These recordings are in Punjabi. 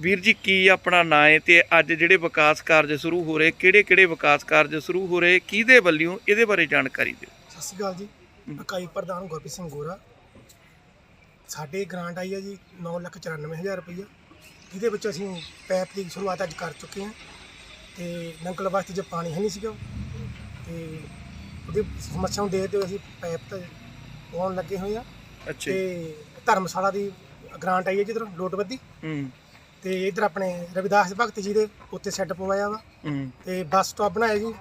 ਵੀਰ ਜੀ ਕੀ ਆਪਣਾ ਨਾਂ ਹੈ ਤੇ ਅੱਜ ਜਿਹੜੇ ਵਿਕਾਸ ਕਾਰਜ ਸ਼ੁਰੂ ਹੋ ਰਹੇ ਕਿਹੜੇ ਕਿਹੜੇ ਵਿਕਾਸ ਕਾਰਜ ਸ਼ੁਰੂ ਹੋ ਰਹੇ ਕਿਹਦੇ ਵੱਲੋਂ ਇਹਦੇ ਬਾਰੇ ਜਾਣਕਾਰੀ ਦਿਓ? ਸਤਿ ਸ਼੍ਰੀ ਅਕਾਲ ਜੀ। ਇਕਾਈ ਪ੍ਰਧਾਨ ਗੁਰਪ੍ਰੀਤ ਸਿੰਘ ਗੋਰਾ। ਸਾਡੇ ਗ੍ਰਾਂਟ ਆਈ ਹੈ ਜੀ 994000 ਰੁਪਈਆ ਜਿਹਦੇ ਵਿੱਚ ਅਸੀਂ ਪੈਪ ਦੀ ਸ਼ੁਰੂਆਤ ਅੱਜ ਕਰ ਚੁੱਕੇ ਹਾਂ। ਤੇ ਨੰਗਲ ਵਾਸਤੇ ਜੇ ਪਾਣੀ ਹੈ ਨਹੀਂ ਸੀਗਾ ਤੇ ਉਹਦੀ ਸਮੱਸਿਆ ਨੂੰ ਦੇਖਦੇ ਹੋਏ ਅਸੀਂ ਪੈਪ ਤੇ ਪਾਉਣ ਲੱਗੇ ਹੋਏ ਆ। ਅੱਛਾ। ਤੇ ਧਰਮਸ਼ਾਲਾ ਦੀ ਗ੍ਰਾਂਟ ਆਈ ਹੈ ਜਿੱਧਰ ਲੋਟਵੱਦੀ ਹੂੰ। ਤੇ ਇਧਰ ਆਪਣੇ ਰਵਿਦਾਸ ਭਗਤ ਜੀ ਦੇ ਉੱਤੇ ਸੈੱਟ ਪਵਾਇਆ ਵਾ। ਹੂੰ। ਤੇ ਬੱਸ ਸਟਾਪ ਬਣਾਇਆ ਜੀ।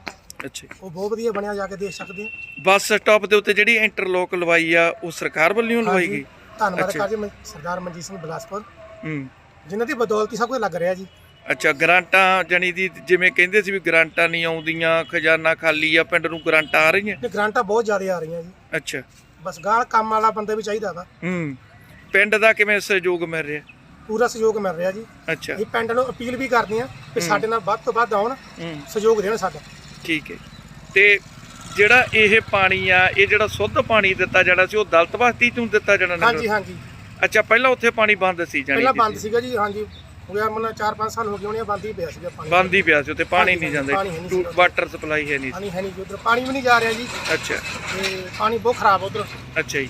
ਅੱਛਾ। ਉਹ ਬਹੁਤ ਵਧੀਆ ਬਣਿਆ ਜਾ ਕੇ ਦੇਖ ਸਕਦੇ ਆ ਬੱਸ ਸਟਾਪ ਦੇ ਉੱਤੇ ਜਿਹੜੀ ਇੰਟਰਲੋਕ ਲਵਾਈ ਆ ਉਹ ਸਰਕਾਰ ਵੱਲੋਂ ਲਵਾਈ ਗਈ? ਧੰਨਵਾਦ ਮਨ- ਸਰਦਾਰ ਮਨਜੀਤ ਸਿੰਘ ਬਲਾਸਪੁਰ। ਹੂੰ। ਜਿਨ੍ਹਾਂ ਦੀ ਬਦੌਲਤ ਹੀ ਸਭ ਕੁਝ ਲੱਗ ਰਿਹਾ ਜੀ। ਅੱਛਾ ਗ੍ਰਾਂਟਾਂ ਜਾਨੀ ਦੀ ਜਿਵੇਂ ਕਹਿੰਦੇ ਸੀ ਵੀ ਗ੍ਰਾਂਟਾਂ ਨਹੀਂ ਆਉਂਦੀਆਂ ਖਜ਼ਾਨਾ ਖਾਲੀ ਆ ਪਿੰਡ ਨੂੰ ਗ੍ਰਾਂਟਾਂ ਆ ਰਹੀਆਂ? ਇਹ ਗ੍ਰਾਂਟਾਂ ਬਹੁਤ ਜ਼ਿਆਦਾ ਆ ਰਹੀਆਂ ਜੀ। ਅੱਛਾ। ਬਸ ਗਾਲ ਕੰਮ ਵਾਲਾ ਬੰਦਾ ਵੀ ਚਾਹੀਦਾ ਵਾ। ਹੂੰ। ਪਿੰਡ ਦਾ ਕਿਵੇਂ ਸਹਿਯੋਗ ਮਿਲ ਰਿਹਾ? ਪੂਰਾ ਸਹਿਯੋਗ ਮਿਲ ਰਿਹਾ ਜੀ। ਅੱਛਾ। ਇਹ ਪਿੰਡ ਨੂੰ ਅਪੀਲ ਵੀ ਕਰਦੇ ਆ ਕਿ ਹੂੰ। ਸਾਡੇ ਨਾਲ ਵੱਧ ਤੋਂ ਵੱਧ ਆਉਣ ਹੂੰ। ਸਹਿਯੋਗ ਦੇਣ ਸਾਡਾ। ਠੀਕ ਹੈ। ਤੇ ਜਿਹੜਾ ਇਹ ਪਾਣੀ ਆ ਇਹ ਜਿਹੜਾ ਸ਼ੁੱਧ ਪਾਣੀ ਦਿੱਤਾ ਜਾਣਾ ਸੀ ਉਹ ਦਲਤ ਬਸਤੀ ਤੋਂ ਦਿੱਤਾ ਜਾਣਾ ਨਗਰ ਹਾਂਜੀ ਹਾਂਜੀ। ਅੱਛਾ ਪਹਿਲਾਂ ਉੱਥੇ ਪਾਣੀ ਬੰਦ ਸੀ ਜਾਨੀ ਪਹਿਲਾਂ ਕਿ ਬੰਦ ਸੀਗਾ ਜੀ ਹਾਂਜੀ। ਹੋ ਗਿਆ ਮਨ 4-5 ਸਾਲ ਹੋ ਗਏ ਹੋਣੇ ਬੰਦ ਹੀ ਪਿਆ ਸੀਗਾ ਪਾਣੀ। ਬੰਦ ਹੀ ਪਿਆ ਸੀ ਉੱਥੇ ਪਾਣੀ ਹਾਂਜੀ, ਨਹੀਂ ਜਾਂਦਾ। ਪਾਣੀ ਹੈ ਨਹੀਂ ਸੀ। ਵਾਟਰ ਸਪਲਾਈ ਹੈ ਨਹੀਂ ਸੀ। ਪਾਣੀ ਹੈ ਨਹੀਂ ਜੀ ਉਧਰ ਪਾਣੀ ਵੀ ਨਹੀਂ ਜਾ ਰਿਹਾ ਜੀ। ਅੱਛਾ। ਤੇ ਪਾਣੀ ਬਹੁਤ ਖਰਾਬ ਉਧਰ। ਅੱਛਾ ਜੀ।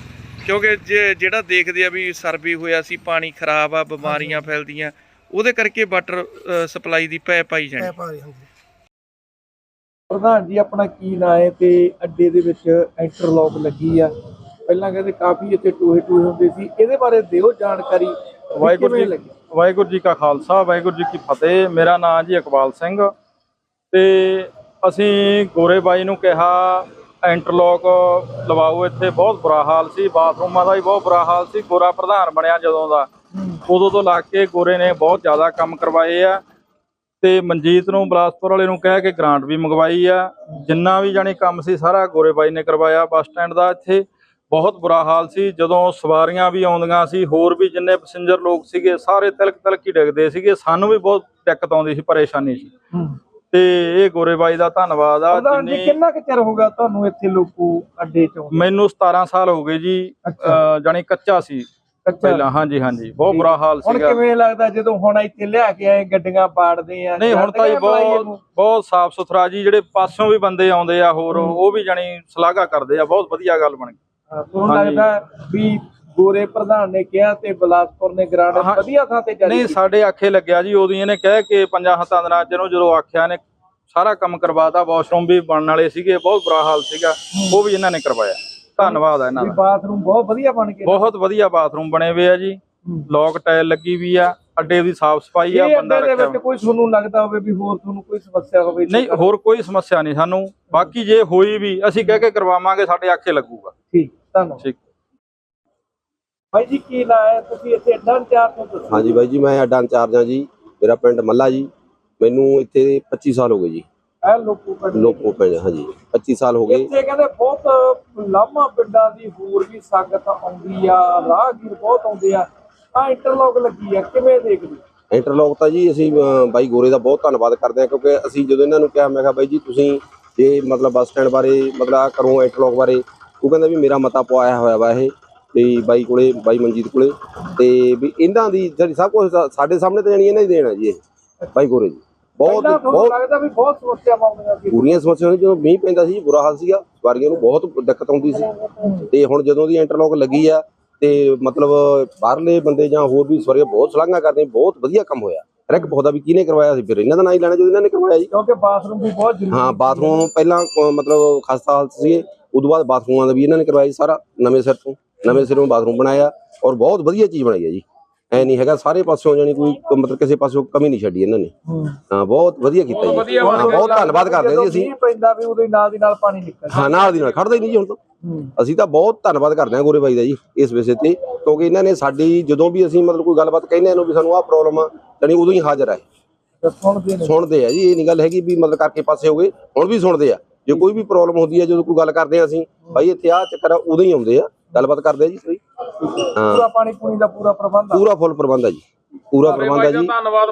ਕਿਉਂਕਿ ਜੇ ਜਿਹੜਾ ਦੇਖਦੇ ਆ ਵੀ ਸਰਵੇ ਹੋਇਆ ਸੀ ਪਾਣੀ ਖਰਾਬ ਆ ਬਿਮਾਰੀਆਂ ਫੈਲਦੀਆਂ ਉਹਦੇ ਕਰਕੇ ਵਾਟਰ ਸਪਲਾਈ ਦੀ ਪੈ ਪਾਈ ਜਾਣੀ। ਪੈਪ ਆ ਰਹੀ ਹਾਂਜੀ। ਪ੍ਰਧਾਨ ਜੀ ਆਪਣਾ ਕੀ ਨਾਂ ਹੈ ਤੇ ਅੱਡੇ ਦੇ ਵਿੱਚ ਇੰਟਰਲੌਕ ਲੱਗੀ ਆ? ਪਹਿਲਾਂ ਕਹਿੰਦੇ ਕਾਫੀ ਇੱਥੇ ਟੂਹੇ ਟੂਹੇ ਹੁੰਦੇ ਸੀ। ਇਹਦੇ ਬਾਰੇ ਦਿਓ ਜਾਣਕਾਰੀ ਵੀ ਵਾਹਿਗੁਰੂ ਕਿਵੇਂ ਜੀ ਲੱਗੀ? ਵਾਹਿਗੁਰੂ ਜੀ ਕਾ ਖਾਲਸਾ ਵਾਹਿਗੁਰੂ ਜੀ ਕੀ ਫਤਿਹ। ਮੇਰਾ ਨਾਮ ਜੀ ਇਕਬਾਲ ਸਿੰਘ। ਤੇ ਅਸੀਂ ਗੋਰੇ ਬਾਈ ਨੂੰ ਕਿਹਾ ਇੰਟਰਲੋਕ ਲਵਾਓ, ਇੱਥੇ ਬਹੁਤ ਬੁਰਾ ਹਾਲ ਸੀ, ਬਾਥਰੂਮਾਂ ਦਾ ਵੀ ਬਹੁਤ ਬੁਰਾ ਹਾਲ ਸੀ, ਗੋਰਾ ਪ੍ਰਧਾਨ ਬਣਿਆ ਜਦੋਂ ਦਾ। ਉਦੋਂ ਤੋਂ ਲੱਗ ਕੇ ਗੋਰੇ ਨੇ ਬਹੁਤ ਜ਼ਿਆਦਾ ਕੰਮ ਕਰਵਾਏ ਆ ਤੇ ਮਨਜੀਤ ਨੂੰ ਬਲਾਸਪੁਰ ਵਾਲੇ ਨੂੰ ਕਹਿ ਕੇ ਗ੍ਰਾਂਟ ਵੀ ਮੰਗਵਾਈ ਆ। ਜਿੰਨਾ ਵੀ ਜਾਣੀ ਕੰਮ ਸੀ, ਸਾਰਾ ਗੋਰੇ ਬਾਈ ਨੇ ਕਰਵਾਇਆ ਬੱਸ ਸਟੈਂਡ ਦਾ ਇੱਥੇ। ਬਹੁਤ ਬੁਰਾ ਹਾਲ ਸੀ, ਜਦੋਂ ਸਵਾਰੀਆਂ ਵੀ ਆਉਂਦੀਆਂ ਸੀ, ਹੋਰ ਵੀ ਜਿੰਨੇ ਪੈਸੇਂਜਰ ਲੋਕ ਸੀਗੇ, ਸਾਰੇ ਤਿਲਕ ਤਿਲਕ ਹੀ ਡਿੱਗਦੇ ਸੀਗੇ। ਸਾਨੂੰ ਵੀ ਬਹੁਤ ਦਿੱਕਤ ਆਉਂਦੀ ਸੀ, ਪਰੇਸ਼ਾਨੀ ਸੀ। ਤੇ ਇਹ ਗੋਰੇ ਬਾਈ ਦਾ ਧੰਨਵਾਦ ਆ ਪ੍ਰਧਾਨ ਜੀ ਜਿੰਨੀ ਕਿੰਨਾ ਕੁ ਚਿਰ ਹੋ ਗਿਆ ਤੁਹਾਨੂੰ ਇੱਥੇ ਲੋਕੂ ਅੱਡੇ ਚੋਂ ਮੈਨੂੰ 17 ਸਾਲ ਹੋ ਗਏ ਜੀ ਅੱਛਾ। ਅਹ ਜਾਣੀ ਕੱਚਾ ਸੀ ਪਹਿਲਾਂ ਹਾਂਜੀ ਹਾਂਜੀ ਬਹੁਤ ਬੁਰਾ ਹਾਲ ਹੁਣ ਸੀਗਾ ਕਿਵੇਂ ਲੱਗਦਾ ਜਦੋਂ ਹੁਣ ਇੱਥੇ ਲਿਆ ਕੇ ਆਏ ਗੱਡੀਆਂ ਪਾੜਦੇ ਆ ਨਹੀਂ ਹੁਣ ਤਾਂ ਜੀ ਬਹੁਤ? ਬਹੁਤ ਸਾਫ਼ ਸੁਥਰਾ ਜੀ ਜਿਹੜੇ ਪਾਸੋਂ ਵੀ ਬੰਦੇ ਆਉਂਦੇ ਆ ਹੋਰ ਉਹ ਵੀ ਜਾਣੀ ਸ਼ਲਾਘਾ ਕਰਦੇ ਆ ਬਹੁਤ ਵਧੀਆ ਗੱਲ ਬਣ ਗਈ ਤੁਹਾਨੂੰ ਹਾਂਜੀ। ਲੱਗਦਾ ਵੀ ਗੋਰੇ ਪ੍ਰਧਾਨ ਨੇ ਕਿਹਾ ਤੇ ਬਲਾਸਪੁਰ ਨੇ ਗ੍ਰਾਂਟ। ਵਧੀਆ ਥਾਂ ਤੇ ਜਾਰੀ ਨਹੀਂ। ਸਾਡੇ ਆਖੇ ਲੱਗਿਆ ਜੀ ਉਦੋਂ ਇਹਨੇ ਕਹਿ ਕੇ ਪੰਜਾਂ ਹੱਥਾਂ ਦੇ ਨਾਲ ਜਿਹਨੂੰ ਜਦੋਂ ਆਖਿਆ ਨੇ ਸਾਰਾ ਕੰਮ ਕਰਵਾਤਾ ਵਾਸ਼ਰੂਮ ਵੀ ਬਣਨ ਵਾਲੇ ਸੀਗੇ ਬਹੁਤ ਬੁਰਾ ਹਾਲ ਸੀਗਾ ਉਹ ਵੀ ਇਹਨਾਂ ਨੇ ਕਰਵਾਇਆ। ਧੰਨਵਾਦ ਆ ਇਹਨਾਂ ਦਾ। ਬਾਥਰੂਮ ਬਹੁਤ ਵਧੀਆ ਬਣ ਗਏ ਬਹੁਤ ਵਧੀਆ ਬਾਥਰੂਮ ਬਣੇ ਹੋਏ ਆ ਜੀ ਲੋਕ ਟਾਇਲ ਲੱਗੀ ਵੀ ਆ ਅੱਡੇ ਦੀ ਸਾਫ਼ ਸਫ਼ਾਈ ਆ ਬੰਦਾ ਰੱਖਿਆ ਵਿੱਚ ਕੋਈ ਤੁਹਾਨੂੰ ਲੱਗਦਾ ਹੋਵੇ ਵੀ ਹੋਰ ਤੁਹਾਨੂੰ ਕੋਈ ਸਮੱਸਿਆ ਹੋਵੇ ਨਹੀਂ ਹੋਰ ਕੋਈ ਸਮੱਸਿਆ ਨਹੀਂ ਸਾਨੂੰ ਬਾਕੀ ਜੇ ਹੋਈ ਵੀ ਅਸੀਂ ਕਹਿ ਕੇ ਕਰਵਾਵਾਂਗੇ ਸਾਡੇ ਆਖੇ ਲੱਗੂਗਾ। ਠੀਕ ਧੰਨਵਾਦ। ਠੀਕ। ਭਾਈ ਜੀ ਕੀ ਨਾਂ ਹੈ? ਤੁਸੀਂ ਇੱਥੇ ਅੱਡਾ ਇੰਚਾਰਜ ਤੋਂ ਦੱਸੋ। ਹਾਂਜੀ ਬਾਈ ਜੀ ਮੈਂ ਅੱਡਾ ਇੰਚਾਰਜ ਹਾਂ ਜੀ। ਮੇਰਾ ਪਿੰਡ ਮੱਲਾ ਜੀ। ਮੈਨੂੰ ਇੱਥੇ 25 ਸਾਲ ਹੋ ਗਏ ਜੀ। ਇਹ ਲੋਕੋ ਪਿੰਡ ਦੇ ਲੋਕੋ ਪਿੰਡ ਹਾਂਜੀ। 25 ਸਾਲ ਹੋ ਗਏ। ਇੱਥੇ ਕਹਿੰਦੇ ਬਹੁਤ ਲਾਮਾ ਪਿੰਡਾਂ ਦੀ ਹੋਰ ਵੀ ਸੰਗਤ ਆਉਂਦੀ ਆ ਰਾਹਗੀਰ ਬਹੁਤ ਆਉਂਦੇ ਆ। ਆ ਇੰਟਰਲੌਕ ਲੱਗੀ ਆ ਕਿਵੇਂ ਦੇਖਦੇ? ਇੰਟਰਲੌਕ ਤਾਂ ਜੀ ਅਸੀਂ ਅਹ, ਬਾਈ ਗੋਰੇ ਦਾ ਬਹੁਤ ਧੰਨਵਾਦ ਕਰਦੇ ਹਾਂ ਕਿਉਂਕਿ ਅਸੀਂ ਜਦੋਂ ਇਹਨਾਂ ਨੂੰ ਕਿਹਾ ਮੈਂ ਕਿਹਾ ਬਾਈ ਜੀ ਤੁਸੀਂ ਇਹ ਮਤਲਬ ਬੱਸ ਸਟੈਂਡ ਬਾਰੇ ਮਤਲਬ ਆਹ ਕਰੋ ਇੰਟਰਲੌਕ ਬਾਰੇ। ਉਹ ਕਹਿੰਦਾ ਵੀ ਮੇਰਾ ਮਤਾ ਪਵਾਇਆ ਹੋਇਆ ਵਾ ਇਹ। ਤੇ ਬਾਈ ਕੋਲੇ ਬਾਈ ਮਨਜੀਤ ਕੋਲੇ। ਤੇ ਵੀ ਇਹਨਾਂ ਦੀ ਜਿਹੜੀ ਸਭ ਕੁਝ ਸਾਡੇ ਸਾਹਮਣੇ ਤਾਂ ਜਾਣੀ ਇਹਨਾਂ ਹੀ ਦੇਣਾ ਜੀ ਇਹ ਬਾਈ ਗੋਰੇ ਜੀ। ਬਹੁਤ ਬਹੁਤ ਲੱਗਦਾ ਵੀ ਬਹੁਤ ਸਮੱਸਿਆਵਾਂ ਆਉਂਦੀਆਂ ਸੀ ਪੂਰੀਆਂ ਸਮੱਸਿਆਵਾਂ ਜਦੋਂ ਮੀਂਹ ਪੈਂਦਾ ਸੀ ਬੁਰਾ ਹਾਲ ਸੀਗਾ ਸਵਾਰੀਆਂ ਨੂੰ ਬਹੁਤ ਦਿੱਕਤ ਆਉਂਦੀ ਸੀ। ਤੇ ਹੁਣ ਜਦੋਂ ਦੀ ਇੰਟਰਲੌਕ ਲੱਗੀ ਆ ਤੇ ਮਤਲਬ ਬਾਹਰਲੇ ਬੰਦੇ ਜਾਂ ਹੋਰ ਵੀ ਸਵਾਰੀਆਂ ਬਹੁਤ ਸ਼ਲਾਘਾ ਕਰਦੇ ਬਹੁਤ ਵਧੀਆ ਕੰਮ ਹੋਇਆ। ਹਰ ਇੱਕ ਪੁੱਛਦਾ ਵੀ ਕਿਹਨੇ ਕਰਵਾਇਆ ਸੀ? ਫਿਰ ਇਹਨਾਂ ਦਾ ਨਾਂ ਹੀ ਲੈਣਾ ਜੋ ਇਹਨਾਂ ਨੇ ਕਰਵਾਇਆ ਜੀ। ਕਿਉਂਕਿ ਬਾਥਰੂਮ ਵੀ ਬਹੁਤ ਜ਼ਰੂਰੀ ਹਾਂ ਬਾਥਰੂਮ ਪਹਿਲਾਂ ਮਤਲਬ ਖਸਤਾ ਹਾਲਤ ਸੀ ਉਦੋਂ ਬਾਅਦ ਬਾਥਰੂਮਾਂ ਦਾ ਵੀ ਇਹਨਾਂ ਨੇ ਕਰਵਾਇਆ ਜੀ ਸਾਰਾ ਨਵੇਂ ਸਿਰ ਤੋਂ ਨਵੇਂ ਸਿਰੋਂ ਬਾਥਰੂਮ ਬਣਾਇਆ ਔਰ ਬਹੁਤ ਵਧੀਆ ਚੀਜ਼ ਬਣਾਈ ਹੈ ਜੀ। ਐ ਨਹੀਂ ਹੈਗਾ ਸਾਰੇ ਪਾਸਿਓਂ ਜਾਨੀ ਕੋਈ ਮਤਲਬ ਕਿਸੇ ਪਾਸਿਓਂ ਕਮੀ ਨਹੀਂ ਛੱਡੀ ਇਹਨਾਂ ਨੇ। ਹੂੰ। ਬਹੁਤ ਵਧੀਆ ਕੀਤਾ ਜੀ। ਬਹੁਤ ਧੰਨਵਾਦ ਕਰਦੇ ਹਾਂ ਜੀ ਅਸੀਂ। ਪੈਂਦਾ ਵੀ ਉਹਦੇ ਨਾਲ ਦੀ ਨਾਲ ਪਾਣੀ ਨਿਕਲਦਾ। ਹਾਂ ਨਾਲ ਦੀ ਨਾਲ ਖੜਦਾ ਹੀ ਨਹੀਂ ਜੀ ਹੁਣ ਤਾਂ। ਅਸੀਂ ਤਾਂ ਬਹੁਤ ਧੰਨਵਾਦ ਕਰਦੇ ਹਾਂ ਗੋਰੇ ਬਾਈ ਦਾ ਜੀ ਇਸ ਵਿਸ਼ੇ ਤੇ ਕਿਉਂਕਿ ਇਹਨਾਂ ਨੇ ਸਾਡੀ ਜਦੋਂ ਵੀ ਅਸੀਂ ਮਤਲਬ ਕੋਈ ਗੱਲਬਾਤ ਕਹਿੰਦੇ ਇਹਨੂੰ ਵੀ ਸਾਨੂੰ ਆਹ ਪ੍ਰੋਬਲਮ ਆ ਜਾਣੀ ਉਦੋਂ ਹੀ ਹਾਜ਼ਰ ਆ ਸੁਣਦੇ ਆ ਜੀ ਇਹ ਨਹੀਂ ਗੱਲ ਹੈਗੀ ਵੀ ਮਤਲਬ ਕਰਕੇ ਪਾਸੇ ਹੋ ਗਏ ਹੁਣ ਵੀ ਸੁਣਦੇ ਆ। ਜੇ ਕੋਈ ਵੀ ਪ੍ਰੋਬਲਮ ਹੁੰਦੀ ਹੈ ਜਦੋਂ ਕੋਈ ਗੱਲ ਕਰਦੇ ਆ ਅਸੀਂ ਭਾਈ ਇੱਥੇ ਆਹ ਚੱਕਰ ਆ ਉਦੋਂ ਹੀ ਆਉਂਦੇ ਆ। ਗੱਲਬਾਤ ਕਰਦੇ ਆ ਜੀ ਸਹੀ ਪੂਰਾ ਪਾਣੀ ਪੂਣੀ ਦਾ ਪੂਰਾ ਪ੍ਰਬੰਧ ਆ। ਪੂਰਾ ਫੁੱਲ ਪ੍ਰਬੰਧ ਆ ਜੀ। ਪੂਰਾ ਪ੍ਰਬੰਧ ਆ ਜੀ।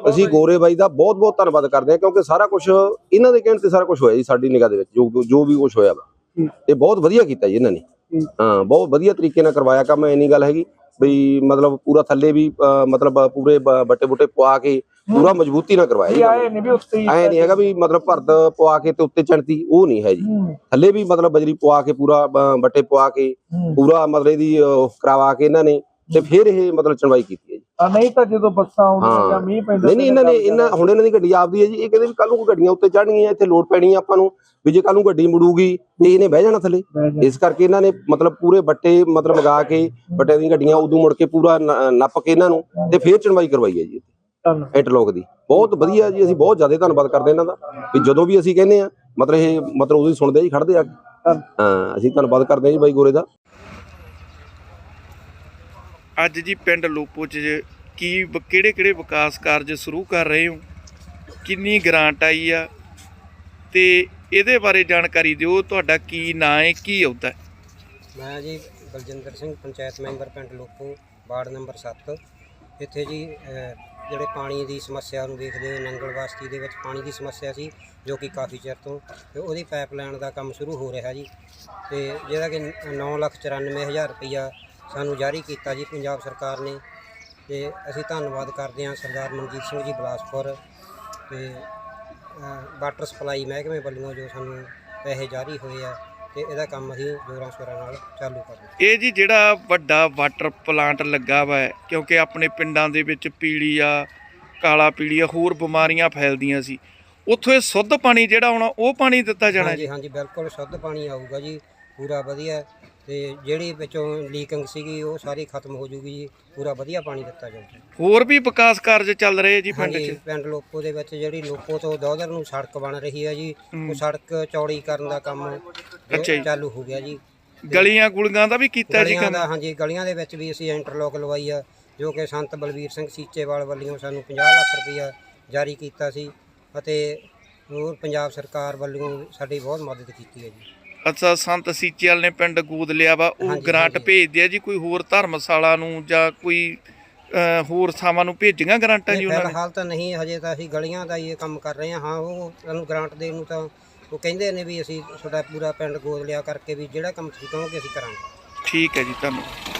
ਅਸੀਂ ਗੋਰੇ ਬਾਈ ਦਾ ਬਹੁਤ ਬਹੁਤ ਧੰਨਵਾਦ ਕਰਦੇ ਹਾਂ ਕਿਉਂਕਿ ਸਾਰਾ ਕੁਝ ਇਹਨਾਂ ਦੇ ਕਹਿਣ ਤੇ ਸਾਰਾ ਕੁਝ ਹੋਇਆ ਜੀ ਸਾਡੀ ਨਿਗਾਹ ਦੇ ਵਿੱਚ ਜੋ ਜੋ ਵੀ ਕੁਝ ਹੋਇਆ ਵਾ। ਤੇ ਬਹੁਤ ਵਧੀਆ ਕੀਤਾ ਜੀ ਇਹਨਾਂ ਨੇ। ਹਾਂ। ਬਹੁਤ ਵਧੀਆ ਤਰੀਕੇ ਨਾਲ ਕਰਵਾਇਆ ਕੰਮ ਐ ਨਹੀਂ ਗੱਲ ਹੈਗੀ। ਬਈ ਮਤਲਬ ਪੂਰਾ ਥੱਲੇ ਵੀ ਅਹ, ਮਤਲਬ ਪੂਰੇ ਬ- ਬੱਟੇ ਬੁੱਟੇ ਪਵਾ ਕੇ ਪੂਰਾ ਮਜ਼ਬੂਤੀ ਨਾਲ ਕਰਵਾਇਆ ਜੀ ਆਏ ਨਹੀਂ ਵੀ ਉੱਤੇ ਹੀ ਐ ਨਹੀਂ ਹੈਗਾ ਵੀ ਮਤਲਬ ਭਰਦ ਪਵਾ ਕੇ ਤੇ ਉੱਤੇ ਚਣਤੀ ਉਹ ਨਹੀਂ ਹੈ ਜੀ। ਹੂੰ, ਥੱਲੇ ਵੀ ਮਤਲਬ ਬਜਰੀ ਪਵਾ ਕੇ ਪੂਰਾ ਬ- ਬੱਟੇ ਪਵਾ ਕੇ ਹੂੰ। ਪੂਰਾ ਮਤਲਬ ਇਹਦੀ ਅਹ, ਕਰਵਾ ਕੇ ਇਹਨਾਂ ਨੇ ਤੇ ਫਿਰ ਇਹ ਮਤਲਬ ਚਣਵਾਈ ਕੀਤੀ ਹੈ ਜੀ। ਨਹੀਂ ਤਾਂ ਜਦੋਂ ਬੱਸਾਂ ਆਉਂਦੀਆਂ। ਜਾਂ ਮੀਂਹ ਪੈਂਦਾ ਨਹੀਂ ਨਹੀਂ ਇਹਨਾਂ ਨੇ ਇਹਨਾਂ ਹੁਣ ਇਹਨਾਂ ਦੀ ਗੱਡੀ ਆਪਦੀ ਹੈ ਜੀ। ਇਹ ਕਹਿੰਦੇ ਵੀ ਕੱਲ ਨੂੰ ਕੋਈ ਗੱਡੀਆਂ ਉੱਤੇ ਚੜਨਗੀਆਂ ਇੱਥੇ ਲੋਡ ਪੈਣੀ ਆ ਆਪਾਂ ਨੂੰ ਵੀ ਜੇ ਕੱਲ ਨੂੰ ਗੱਡੀ ਮੁੜੂਗੀ ਤੇ ਇਹਨੇ ਬਹਿ ਜਾਣਾ ਥੱਲੇ। ਇਸ ਕਰਕੇ ਇਹਨਾਂ ਨੇ ਮਤਲਬ ਪੂਰੇ ਬੱਟੇ ਮਤਲਬ ਲਗਾ ਕੇ ਬੱਟੇ ਦੀਆਂ ਗੱਡੀਆਂ ਉਦੋਂ ਮੁੜ ਕੇ ਪੂਰਾ ਨੱਪ ਕੇ ਇਹਨਾਂ ਨੂੰ ਤੇ ਫਿਰ ਚਣਵਾਈ ਕਰਵਾਈ ਹੈ ਜੀ ਇੰਟਰਲੋਕ ਦੀ। ਬਹੁਤ ਵਧੀਆ ਜੀ ਅਸੀਂ ਬਹੁਤ ਜ਼ਿਆਦਾ ਧੰਨਵਾਦ ਕਰਦੇ ਇਹਨਾਂ ਦਾ। ਵੀ ਜਦੋਂ ਵੀ ਅਸੀਂ ਕਹਿੰਦੇ ਆ ਮਤਲਬ ਇਹ ਮਤਲਬ ਉਦੋਂ ਹੀ ਸੁਣਦੇ ਆ ਜੀ ਖੜਦੇ ਆ। ਹਾਂ ਅਸੀਂ ਧੰਨਵਾਦ ਕਰਦੇ ਆ ਜੀ ਬਾਈ ਗੋਰੇ ਦਾ। ਅੱਜ ਜੀ ਪਿੰਡ ਲੋਪੋ ਚ ਕੀ ਕਿਹੜੇ ਕਿਹੜੇ ਵਿਕਾਸ ਕਾਰਜ ਸ਼ੁਰੂ ਕਰ ਰਹੇ ਹੋ? ਕਿੰਨੀ ਗ੍ਰਾਂਟ ਆਈ ਆ? ਤੇ ਇਹਦੇ ਬਾਰੇ ਜਾਣਕਾਰੀ ਦਿਓ, ਤੁਹਾਡਾ ਕੀ ਨਾਂ ਹੈ, ਕੀ ਅਹੁਦਾ ਹੈ? ਮੈਂ ਜੀ ਬਲਜਿੰਦਰ ਸਿੰਘ, ਪੰਚਾਇਤ ਮੈਂਬਰ ਪਿੰਡ ਲੋਪੋ, ਵਾਰਡ ਨੰਬਰ 7 ਇੱਥੇ ਜੀ ਜਿਹੜੇ ਪਾਣੀ ਦੀ ਸਮੱਸਿਆ ਨੂੰ ਦੇਖਦੇ ਹੋਏ ਨੰਗਲ ਵਾਸਤੀ ਦੇ ਵਿੱਚ ਪਾਣੀ ਦੀ ਸਮੱਸਿਆ ਸੀ, ਜੋ ਕਿ ਕਾਫੀ ਚਿਰ ਤੋਂ, ਤੇ ਉਹਦੀ ਪਾਈਪਲਾਈਨ ਦਾ ਕੰਮ ਸ਼ੁਰੂ ਹੋ ਰਿਹਾ ਜੀ। ਤੇ ਜਿਹਦਾ ਕਿ 994000 ਰੁਪਈਆ ਸਾਨੂੰ ਜਾਰੀ ਕੀਤਾ ਜੀ ਪੰਜਾਬ ਸਰਕਾਰ ਨੇ ਤੇ ਅਸੀਂ ਧੰਨਵਾਦ ਕਰਦੇ ਹਾਂ ਸਰਦਾਰ ਮਨਜੀਤ ਸਿੰਘ ਜੀ ਬਲਾਸਪੁਰ ਤੇ ਵਾਟਰ ਸਪਲਾਈ ਮਹਿਕਮੇ ਵੱਲੋਂ ਜੋ ਸਾਨੂੰ ਪੈਸੇ ਜਾਰੀ ਹੋਏ ਆ ਤੇ ਇਹਦਾ ਕੰਮ ਅਸੀਂ ਜੋਰਾਂ ਸ਼ੋਰਾਂ ਨਾਲ ਚਾਲੂ ਕਰਨਾ ਇਹ ਜੀ ਜਿਹੜਾ ਵੱਡਾ ਵਾਟਰ ਪਲਾਂਟ ਲੱਗਾ ਵਾ ਕਿਉਂਕਿ ਆਪਣੇ ਪਿੰਡਾਂ ਦੇ ਵਿੱਚ ਪੀਲੀਆ ਕਾਲਾ ਪੀਲੀਆ ਹੋਰ ਬਿਮਾਰੀਆਂ ਫੈਲਦੀਆਂ ਸੀ। ਉੱਥੋਂ ਇਹ ਸ਼ੁੱਧ ਪਾਣੀ ਜਿਹੜਾ ਆਉਣਾ ਉਹ ਪਾਣੀ ਦਿੱਤਾ ਜਾਣਾ ਜੀ? ਹਾਂਜੀ ਬਿਲਕੁਲ ਸ਼ੁੱਧ ਪਾਣੀ ਆਊਗਾ ਜੀ ਪੂਰਾ ਵਧੀਆ। ਤੇ ਜਿਹੜੀ ਵਿੱਚੋਂ ਲੀਕਿੰਗ ਸੀਗੀ ਉਹ ਸਾਰੀ ਖਤਮ ਹੋ ਜੂਗੀ ਜੀ। ਪੂਰਾ ਵਧੀਆ ਪਾਣੀ ਦਿੱਤਾ ਜਾਊਗਾ ਹੋਰ ਵੀ ਵਿਕਾਸ ਕਾਰਜ ਚੱਲ ਰਹੇ ਜੀ ਪਿੰਡ ਹਾਂਜੀ 'ਚ? ਪਿੰਡ ਲੋਕੋ ਦੇ ਵਿੱਚ ਜਿਹੜੀ ਲੋਕੋ ਤੋਂ ਦੋਦਰ ਨੂੰ ਸੜਕ ਬਣ ਰਹੀ ਹੈ ਜੀ। ਉਹ ਸੜਕ ਚੌੜੀ ਕਰਨ ਦਾ ਕੰਮ ਜੋ ਅੱਛਾ ਜੀ। ਚਾਲੂ ਹੋ ਗਿਆ ਜੀ। ਗਲੀਆਂ ਗੁਲੀਆਂ ਦਾ ਵੀ ਕੀਤਾ ਜੀ ਗਲੀਆਂ ਕੰਮ? ਦਾ ਹਾਂਜੀ ਗਲੀਆਂ ਦੇ ਵਿੱਚ ਵੀ ਅਸੀਂ ਇੰਟਰਲੋਕ ਲਵਾਈ ਆ ਜੋ ਕਿ ਸੰਤ ਬਲਵੀਰ ਸਿੰਘ ਸੀਚੇਵਾਲ ਵੱਲੋਂ ਸਾਨੂੰ 50 ਲੱਖ ਰੁਪਈਆ ਜਾਰੀ ਕੀਤਾ ਸੀ ਅਤੇ ਹੋਰ ਪੰਜਾਬ ਸਰਕਾਰ ਵੱਲੋਂ ਸਾਡੀ ਬਹੁਤ ਮਦਦ ਕੀਤੀ ਹੈ ਜੀ। ਅੱਛਾ ਸੰਤ ਸੀਚੇਵਾਲ ਨੇ ਪਿੰਡ ਗੋਦ ਲਿਆ ਵਾ ਉਹ ਗ੍ਰਾਂਟ। ਭੇਜਦੇ ਆ ਜੀ ਕੋਈ ਹੋਰ ਧਰਮਸ਼ਾਲਾ ਨੂੰ ਜਾਂ ਕੋਈ ਅਹ, ਹੋਰ ਥਾਵਾਂ ਨੂੰ ਭੇਜੀਆਂ ਗ੍ਰਾਂਟਾਂ ਜੀ ਉਹਨਾਂ ਨੇ? ਫਿਲਹਾਲ ਤਾਂ ਨਹੀਂ ਹਜੇ ਤਾਂ ਅਸੀਂ ਗਲੀਆਂ ਦਾ ਹੀ ਇਹ ਕੰਮ ਕਰ ਰਹੇ ਹਾਂ। ਹਾਂ ਉਹ ਸਾਨੂੰ ਗ੍ਰਾਂਟ ਦੇਣ ਨੂੰ ਤਾਂ ਉਹ ਕਹਿੰਦੇ ਨੇ ਵੀ ਅਸੀਂ ਤੁਹਾਡਾ ਪੂਰਾ ਪਿੰਡ ਗੋਦ ਲਿਆ ਕਰਕੇ ਵੀ ਜਿਹੜਾ ਕੰਮ ਤੁਸੀਂ ਕਹੋਗੇ ਅਸੀਂ ਕਰਾਂਗੇ। ਠੀਕ ਹੈ ਜੀ ਧੰਨਵਾਦ।